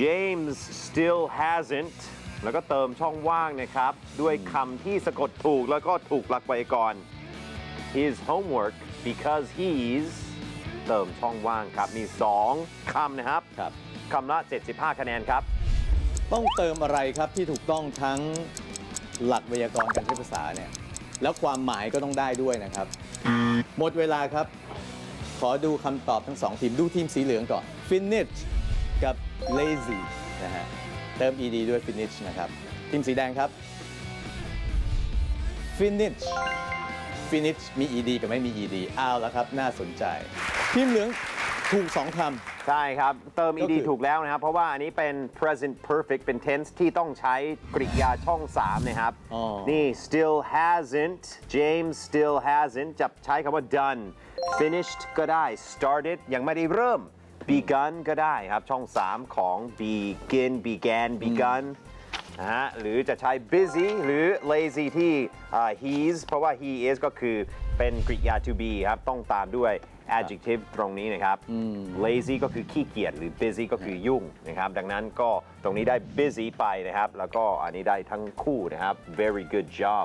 James still hasn't แล้วก็เติมช่องว่างนะครับ ด้วยคำที่สะกดถูกแล้วก็ถูกหลักไวยากรณ์ his homework because he's เติมช่องว่างครับ มี 2คำนะครับครับ คำละ 75 คะแนนครับ ต้องเติมอะไรครับที่ถูกต้องทั้งหลักไวยากรณ์การใช้ภาษาเนี่ย แล้วความหมายก็ต้องได้ด้วยนะครับ หมดเวลาครับ ขอดูคำตอบทั้งสองทีม ดูทีมสีเหลืองก่อน finish กับ lazy นะฮะ เติม ed ด้วย finish นะครับ ทีมสีแดงครับ finish finish มี ed กับไม่มี ed อ้าวแล้วครับ น่าสนใจ ทีมเหลืองถูกสองคำ ใช่ครับ เติม ก็ ed คือ ถูกแล้วนะครับ เพราะว่าอันนี้เป็น present perfect เป็น tense ที่ต้องใช้กริยาช่อง 3 นะครับ อ๋อ นี่ still hasn't James still hasn't จะใช้คำว่า done finished ก็ได้ started ยังไม่ได้เริ่ม begun ก็ได้ครับ ช่อง 3 ของ begin began begun นะฮะหรือจะใช้ busy หรือ lazy ที่อ่า he's เพราะว่า he is ก็คือเป็นกริยา to be ครับ ต้องตามด้วย adjective ตรงนี้นะครับ lazy ก็คือขี้เกียจหรือ busy ก็คือยุ่งนะครับ ดังนั้นก็ตรงนี้ได้ busy ไปนะครับ แล้วก็อันนี้ได้ทั้งคู่นะครับ very good job